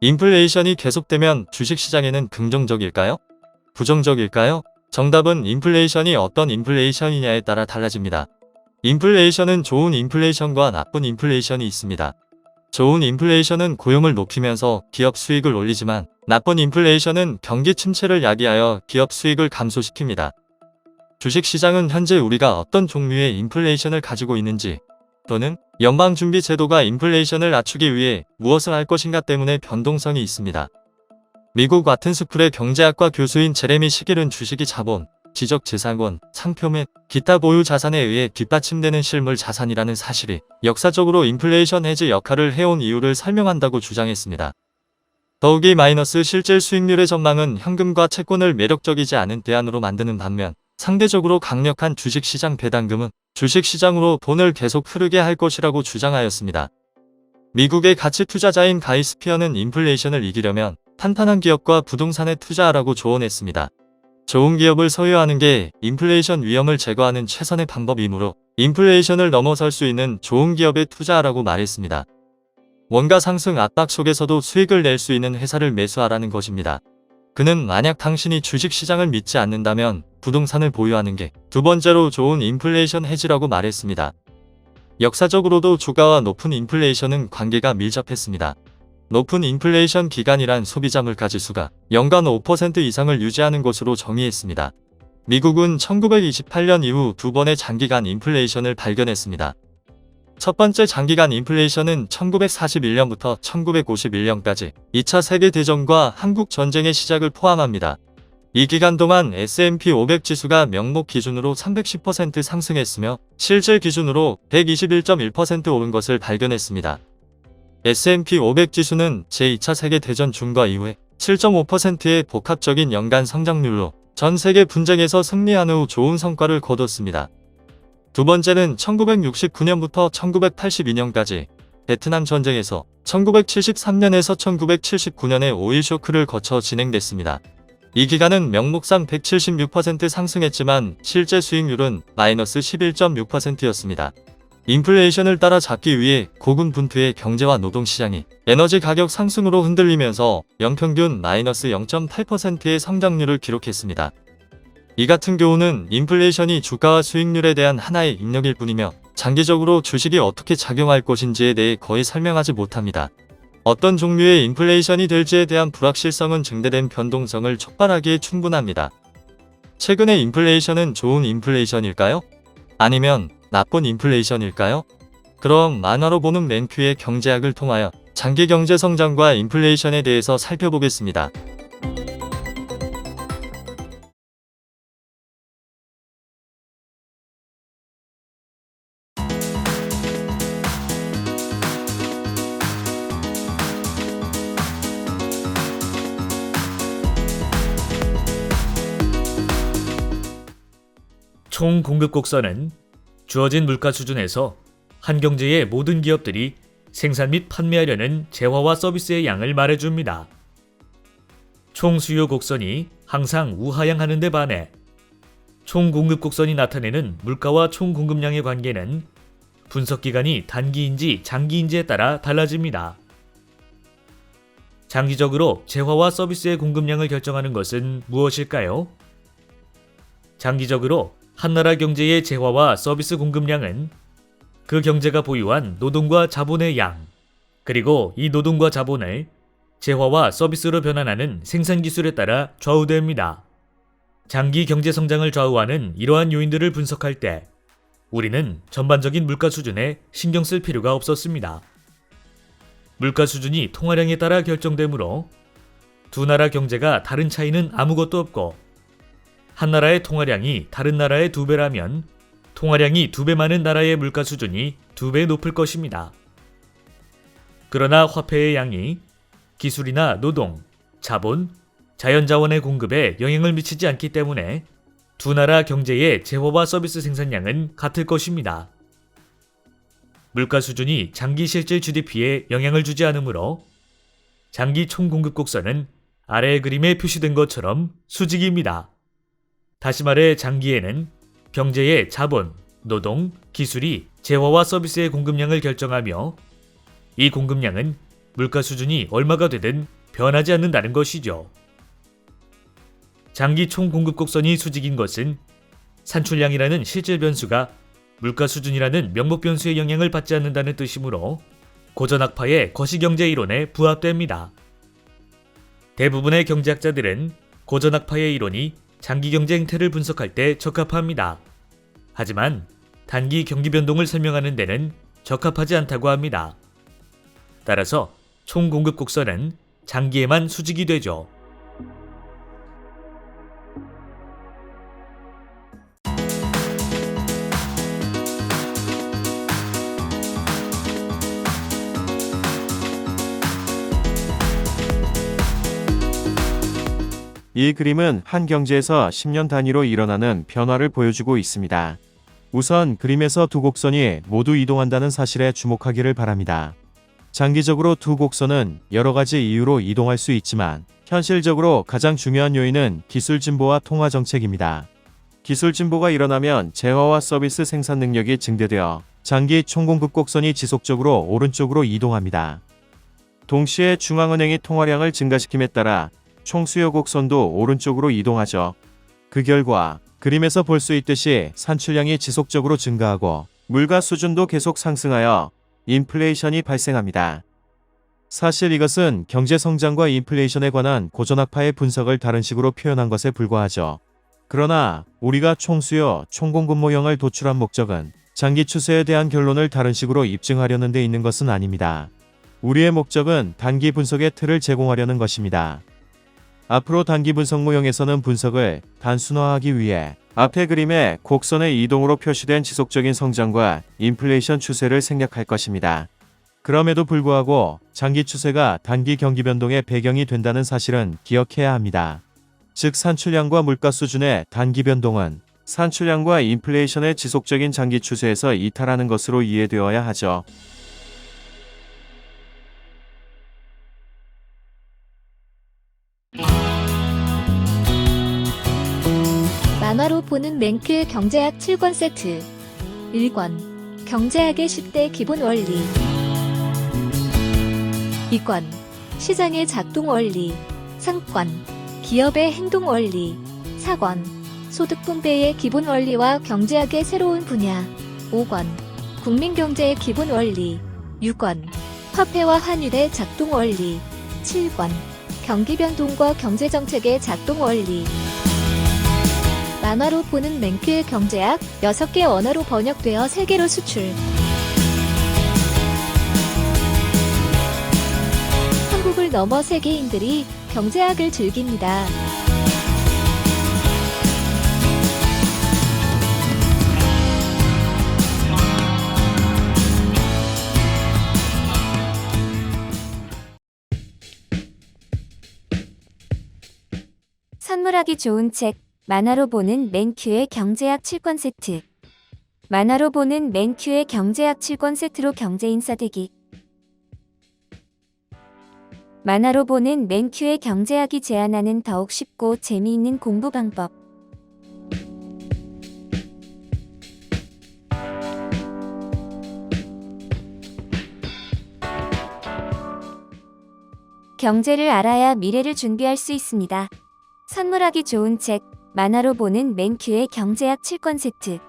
인플레이션이 계속되면 주식시장에는 긍정적일까요? 부정적일까요? 정답은 인플레이션이 어떤 인플레이션이냐에 따라 달라집니다. 인플레이션은 좋은 인플레이션과 나쁜 인플레이션이 있습니다. 좋은 인플레이션은 고용을 높이면서 기업 수익을 올리지만 나쁜 인플레이션은 경기 침체를 야기하여 기업 수익을 감소시킵니다. 주식시장은 현재 우리가 어떤 종류의 인플레이션을 가지고 있는지 또는 연방준비제도가 인플레이션을 낮추기 위해 무엇을 할 것인가 때문에 변동성이 있습니다. 미국 와튼스쿨의 경제학과 교수인 제레미 시길은 주식이 자본, 지적 재산권, 상표 및 기타 보유 자산에 의해 뒷받침되는 실물 자산이라는 사실이 역사적으로 인플레이션 해지 역할을 해온 이유를 설명한다고 주장했습니다. 더욱이 마이너스 실질 수익률의 전망은 현금과 채권을 매력적이지 않은 대안으로 만드는 반면 상대적으로 강력한 주식시장 배당금은 주식시장으로 돈을 계속 흐르게 할 것이라고 주장하였습니다. 미국의 가치 투자자인 가이 스피어는 인플레이션을 이기려면 탄탄한 기업과 부동산에 투자하라고 조언했습니다. 좋은 기업을 소유하는 게 인플레이션 위험을 제거하는 최선의 방법이므로 인플레이션을 넘어설 수 있는 좋은 기업에 투자하라고 말했습니다. 원가 상승 압박 속에서도 수익을 낼 수 있는 회사를 매수하라는 것입니다. 그는 만약 당신이 주식시장을 믿지 않는다면 부동산을 보유하는 게 두 번째로 좋은 인플레이션 해지라고 말했습니다. 역사적으로도 주가와 높은 인플레이션은 관계가 밀접했습니다. 높은 인플레이션 기간이란 소비자 물가 지수가 연간 5% 이상을 유지하는 것으로 정의했습니다. 미국은 1928년 이후 두 번의 장기간 인플레이션을 발견했습니다. 첫 번째 장기간 인플레이션은 1941년부터 1951년까지 2차 세계대전과 한국 전쟁의 시작을 포함합니다. 이 기간 동안 S&P 500 지수가 명목 기준으로 310% 상승했으며 실질 기준으로 121.1% 오른 것을 발견했습니다. S&P 500 지수는 제2차 세계대전 중과 이후에 7.5%의 복합적인 연간 성장률로 전 세계 분쟁에서 승리한 후 좋은 성과를 거뒀습니다. 두 번째는 1969년부터 1982년까지 베트남 전쟁에서 1973년에서 1979년의 오일 쇼크를 거쳐 진행됐습니다. 이 기간은 명목상 176% 상승했지만 실제 수익률은 마이너스 11.6%였습니다. 인플레이션을 따라 잡기 위해 고군분투의 경제와 노동시장이 에너지 가격 상승으로 흔들리면서 연평균 마이너스 0.8%의 성장률을 기록했습니다. 이 같은 경우는 인플레이션이 주가와 수익률에 대한 하나의 입력일 뿐이며 장기적으로 주식이 어떻게 작용할 것인지에 대해 거의 설명하지 못합니다. 어떤 종류의 인플레이션이 될지에 대한 불확실성은 증대된 변동성을 촉발하기에 충분합니다. 최근의 인플레이션은 좋은 인플레이션일까요? 아니면 나쁜 인플레이션일까요? 그럼 만화로 보는 맨큐의 경제학을 통하여 장기 경제 성장과 인플레이션에 대해서 살펴보겠습니다. 총 공급 곡선은 주어진 물가 수준에서 한 경제의 모든 기업들이 생산 및 판매하려는 재화와 서비스의 양을 말해줍니다. 총 수요 곡선이 항상 우하향하는 데 반해 총 공급 곡선이 나타내는 물가와 총 공급량의 관계는 분석 기간이 단기인지 장기인지에 따라 달라집니다. 장기적으로 재화와 서비스의 공급량을 결정하는 것은 무엇일까요? 장기적으로 한 나라 경제의 재화와 서비스 공급량은 그 경제가 보유한 노동과 자본의 양, 그리고 이 노동과 자본을 재화와 서비스로 변환하는 생산 기술에 따라 좌우됩니다. 장기 경제 성장을 좌우하는 이러한 요인들을 분석할 때 우리는 전반적인 물가 수준에 신경 쓸 필요가 없었습니다. 물가 수준이 통화량에 따라 결정되므로 두 나라 경제가 다른 차이는 아무것도 없고 한 나라의 통화량이 다른 나라의 두 배라면 통화량이 두 배 많은 나라의 물가 수준이 두 배 높을 것입니다. 그러나 화폐의 양이 기술이나 노동, 자본, 자연자원의 공급에 영향을 미치지 않기 때문에 두 나라 경제의 재화와 서비스 생산량은 같을 것입니다. 물가 수준이 장기 실질 GDP에 영향을 주지 않으므로 장기 총 공급 곡선은 아래의 그림에 표시된 것처럼 수직입니다. 다시 말해 장기에는 경제의 자본, 노동, 기술이 재화와 서비스의 공급량을 결정하며 이 공급량은 물가 수준이 얼마가 되든 변하지 않는다는 것이죠. 장기 총 공급 곡선이 수직인 것은 산출량이라는 실질 변수가 물가 수준이라는 명목 변수의 영향을 받지 않는다는 뜻이므로 고전학파의 거시경제 이론에 부합됩니다. 대부분의 경제학자들은 고전학파의 이론이 장기 경제 행태를 분석할 때 적합합니다. 하지만 단기 경기 변동을 설명하는 데는 적합하지 않다고 합니다. 따라서 총 공급 곡선은 장기에만 수직이 되죠. 이 그림은 한 경제에서 10년 단위로 일어나는 변화를 보여주고 있습니다. 우선 그림에서 두 곡선이 모두 이동한다는 사실에 주목하기를 바랍니다. 장기적으로 두 곡선은 여러 가지 이유로 이동할 수 있지만 현실적으로 가장 중요한 요인은 기술 진보와 통화 정책입니다. 기술 진보가 일어나면 재화와 서비스 생산 능력이 증대되어 장기 총공급 곡선이 지속적으로 오른쪽으로 이동합니다. 동시에 중앙은행이 통화량을 증가시킴에 따라 총수요 곡선도 오른쪽으로 이동하죠. 그 결과 그림에서 볼 수 있듯이 산출량이 지속적으로 증가하고 물가 수준도 계속 상승하여 인플레이션이 발생합니다. 사실 이것은 경제 성장과 인플레이션에 관한 고전학파의 분석을 다른 식으로 표현한 것에 불과하죠. 그러나 우리가 총수요, 총공급 모형을 도출한 목적은 장기 추세에 대한 결론을 다른 식으로 입증하려는 데 있는 것은 아닙니다. 우리의 목적은 단기 분석의 틀을 제공하려는 것입니다. 앞으로 단기 분석 모형에서는 분석을 단순화하기 위해 앞의 그림에 곡선의 이동으로 표시된 지속적인 성장과 인플레이션 추세를 생략할 것입니다. 그럼에도 불구하고 장기 추세가 단기 경기 변동의 배경이 된다는 사실은 기억해야 합니다. 즉 산출량과 물가 수준의 단기 변동은 산출량과 인플레이션의 지속적인 장기 추세에서 이탈하는 것으로 이해되어야 하죠. 만화로 보는 맹크의 경제학 7권 세트. 1권. 경제학의 10대 기본 원리. 2권. 시장의 작동 원리. 3권. 기업의 행동 원리. 4권. 소득 분배의 기본 원리와 경제학의 새로운 분야. 5권. 국민 경제의 기본 원리. 6권. 화폐와 환율의 작동 원리. 7권. 경기 변동과 경제 정책의 작동 원리 만화로 보는 맹크의 경제학 6개 언어로 번역되어 세계로 수출. 한국을 넘어 세계인들이 경제학을 즐깁니다. 선물하기 좋은 책 만화로 보는 맨큐의 경제학 7권 세트. 만화로 보는 맨큐의 경제학 7권 세트로 경제인싸 되기. 만화로 보는 맨큐의 경제학이 제안하는 더욱 쉽고 재미있는 공부 방법. 경제를 알아야 미래를 준비할 수 있습니다. 선물하기 좋은 책 만화로 보는 맨큐의 경제학 7권 세트